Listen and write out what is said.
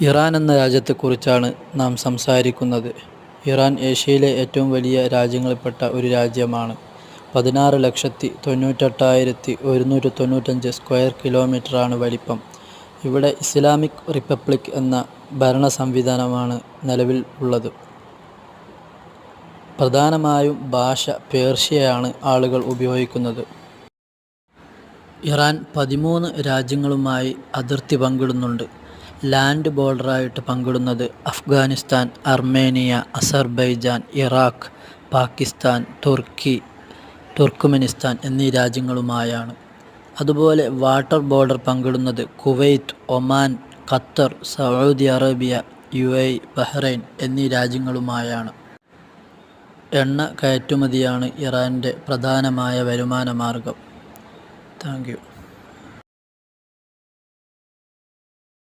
Iran എന്ന രാജ്യത്തെക്കുറിച്ചാണ് നാം സംസാരിക്കുന്നത്. ഇറാൻ ഏഷ്യയിലെ ഏറ്റവും വലിയ രാജ്യങ്ങളിൽപ്പെട്ട ഒരു രാജ്യമാണ്. പതിനാറ് ലക്ഷത്തി തൊണ്ണൂറ്റെട്ടായിരത്തി ഒരുന്നൂറ്റി തൊണ്ണൂറ്റഞ്ച് സ്ക്വയർ കിലോമീറ്ററാണ് വലിപ്പം. ഇവിടെ ഇസ്ലാമിക് റിപ്പബ്ലിക് എന്ന ഭരണ സംവിധാനമാണ് നിലവിൽ ഉള്ളത്. പ്രധാനമായും ഭാഷ പേർഷ്യയാണ് ആളുകൾ ഉപയോഗിക്കുന്നത്. ഇറാൻ പതിമൂന്ന് രാജ്യങ്ങളുമായി അതിർത്തി പങ്കിടുന്നുണ്ട്. ലാൻഡ് ബോർഡറായിട്ട് പങ്കിടുന്നത് Afghanistan Armenia Azerbaijan Iraq Pakistan തുർക്കി തുർക്കുമെനിസ്ഥാൻ എന്നീ രാജ്യങ്ങളുമായാണ്. അതുപോലെ വാട്ടർ ബോർഡർ പങ്കിടുന്നത് Kuwait Oman Qatar Saudi Arabia U A Bahrain എന്നീ രാജ്യങ്ങളുമായാണ്. എണ്ണ കയറ്റുമതിയാണ് ഇറാന്റെ പ്രധാനമായ വരുമാന മാർഗം താങ്ക്